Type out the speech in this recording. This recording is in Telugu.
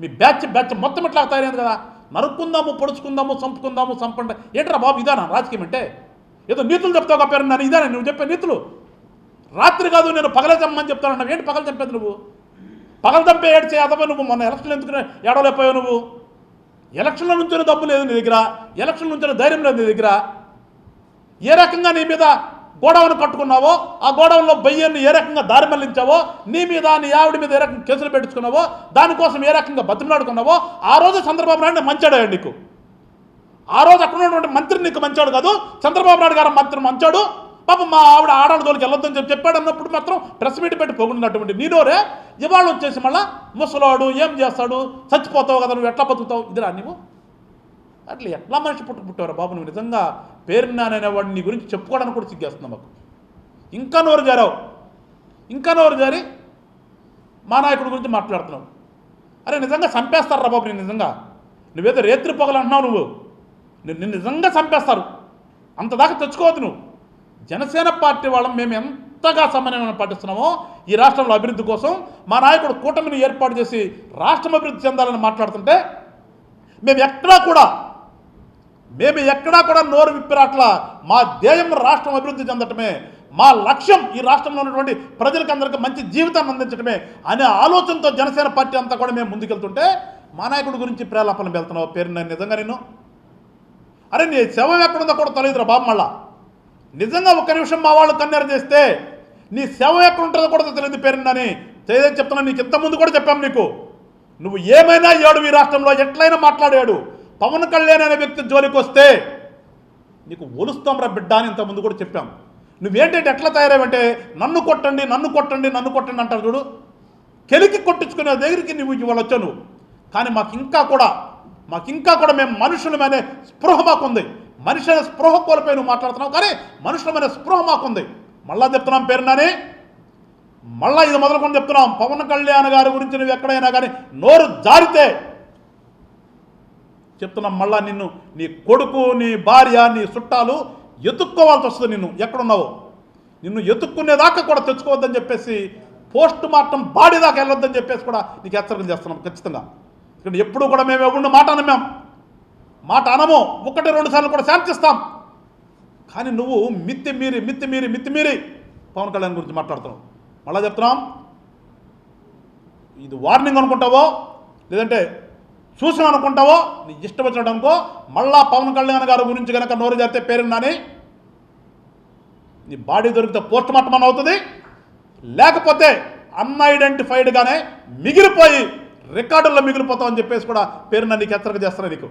మీ బ్యాచ్ బ్యాచ్ మొత్తం ఇట్లా తయారైంది కదా? నరుక్కుందాము పొడుచుకుందాము చంపుకుందాము చంపండి. ఏంట్రా బాబు ఇదానా? రాజకీయం అంటే? ఏదో నీతులు చెప్తావు పేరు నన్ను ఇదానా? నువ్వు చెప్పే నీతులు? రాత్రి కాదు నేను పగల చమ్మని చెప్తాను ఏంటి పగల చంపేది నువ్వు? పగల చంపే ఏడ్చే అదవ నువ్వు? మొన్న ఎలక్షన్లు ఎందుకు ఏడవలేకపోయావు నువ్వు? ఎలక్షన్ల నుంచో డబ్బు లేదు నీ దగ్గర. ఎలక్షన్ల నుంచో ధైర్యం లేదు నీ దగ్గర. ఏ రకంగా నీ మీద గోడౌన్ కట్టుకున్నావో ఆ గోడౌన్లో బయ్యన్ని ఏ రకంగా దారి మళ్ళించావో నీ మీద నీ ఆవిడ మీద ఏ రకంగా కేసులు పెట్టించుకున్నావో దానికోసం ఏ రకంగా బతిమలాడుకున్నావో ఆ రోజు చంద్రబాబు నాయుడు మంచాడు నీకు. ఆ రోజు అక్కడ ఉన్నటువంటి మంత్రి నీకు మంచాడు కాదు చంద్రబాబు నాయుడు గారు మంత్రి మంచాడు. పాపం మా ఆవిడ ఆడాళ్ళ తోలికి వెళ్ళొద్దని చెప్పి చెప్పాడు అన్నప్పుడు మాత్రం ప్రెస్ మీట్ పెట్టి పొగుడినటువంటి నీనోరే ఇవాళ వచ్చేసి మళ్ళీ ముసలాడు ఏం చేస్తాడు? చచ్చిపోతావు కదా నువ్వు ఎట్లా బతుకుతావు? ఇదిరా నువ్వు అట్లా ఎట్లా మనిషి పుట్టు పుట్టారు బాబు? నువ్వు నిజంగా పేరున్నాననేవాడిని నీ గురించి చెప్పుకోవడానికి కూడా సిగ్గేస్తున్నావు మాకు. ఇంకా నోరు జారావు. ఇంకా నోరు జారి మా నాయకుడి గురించి మాట్లాడుతున్నావు. అరే నిజంగా చంపేస్తారా బాబు నేను నిజంగా? నువ్వేదో రేత్రి పొగలు అంటున్నావు నువ్వు. నిన్ను నిజంగా చంపేస్తారు. అంతదాకా తెచ్చుకోవద్దు నువ్వు. జనసేన పార్టీ వాళ్ళం మేము ఎంతగా సమన్వయం పాటిస్తున్నామో ఈ రాష్ట్రంలో అభివృద్ధి కోసం మా నాయకుడు కూటమిని ఏర్పాటు చేసి రాష్ట్రం అభివృద్ధి చెందాలని మాట్లాడుతుంటే మేము ఎక్కడా కూడా మేము ఎక్కడా కూడా నోరు విప్పిరాట్లా మా ధ్యేయం రాష్ట్రం అభివృద్ధి చెందటమే మా లక్ష్యం ఈ రాష్ట్రంలో ఉన్నటువంటి ప్రజలకు అందరికీ మంచి జీవితాన్ని అందించడమే అనే ఆలోచనతో జనసేన పార్టీ అంతా కూడా మేము ముందుకెళ్తుంటే మా నాయకుడి గురించి ప్రేలాపన వెళ్తున్నావు. పేరు నేను నిజంగా నేను అరే నీ శవం ఎక్కడుందో కూడా తెలియదురా బాబు మళ్ళా. నిజంగా ఒక్క నిమిషం మా వాళ్ళు కన్నెర చేస్తే నీ శవం ఎక్కడ ఉంటుందో కూడా తెలియదు పేరుందని చేయదని చెప్తున్నా నీకు ఇంతకుముందు కూడా చెప్పాం నీకు. నువ్వు ఏమైనా ఏడు ఈ రాష్ట్రంలో ఎట్లయినా మాట్లాడాడు. పవన్ కళ్యాణ్ అనే వ్యక్తి జోలికి వస్తే నీకు ఒలుస్తాం రా బిడ్డ అని ఇంతకుముందు కూడా చెప్పాం. నువ్వేంటంటే ఎట్లా తయారావంటే నన్ను కొట్టండి నన్ను కొట్టండి నన్ను కొట్టండి అంటారు చూడు. కెలికి కొట్టించుకునే దగ్గరికి నువ్వు ఇవాళ వచ్చాను నువ్వు. కానీ మాకు ఇంకా కూడా మాకు ఇంకా కూడా మేము మనుషులమనే స్పృహ మాకుంది. మనిషి అనే స్పృహ కోల్పోయి నువ్వు మాట్లాడుతున్నావు. కానీ మనుషులమైన స్పృహ మాకుంది. మళ్ళా చెప్తున్నాం పేరు మళ్ళీ మళ్ళా ఇది మొదలుకొని చెప్తున్నాం. పవన్ కళ్యాణ్ గారి గురించి నువ్వు ఎక్కడైనా కానీ నోరు జారితే చెప్తున్నాం మళ్ళా నిన్ను నీ కొడుకు నీ భార్య నీ చుట్టాలు ఎత్తుక్కోవాల్సి వస్తుంది నిన్ను. ఎక్కడున్నావో? నిన్ను ఎత్తుక్కునేదాకా కూడా తెచ్చుకోవద్దని చెప్పేసి పోస్ట్ మార్టం బాడీ దాకా వెళ్ళొద్దని చెప్పేసి కూడా నీకు హెచ్చరికలు చేస్తున్నాం ఖచ్చితంగా. ఇక్కడ ఎప్పుడు కూడా మేము ఎవరిని మాట అనమేం. మాట అనము. ఒకటి రెండు సార్లు కూడా శాంతిస్తాం కానీ నువ్వు మిత్తి మీరి మిత్తి మీరి మిత్తి మీరి పవన్ కళ్యాణ్ గురించి మాట్లాడుతున్నావు. మళ్ళా చెప్తున్నాం. ఇది వార్నింగ్ అనుకుంటావో? లేదంటే చూసిన అనుకుంటావో నీ ఇష్టం వచ్చినట్టు అనుకో. మళ్ళా పవన్ కళ్యాణ్ గారి గురించి కనుక నోరు జరితే పేరున్నాని నీ బాడీ దొరికితే పోస్ట్ మార్టం అని అవుతుంది. లేకపోతే అన్ఐడెంటిఫైడ్గానే మిగిలిపోయి రికార్డుల్లో మిగిలిపోతామని చెప్పేసి కూడా పేరున్న నీకు హెచ్చరిక చేస్తాను నీకు.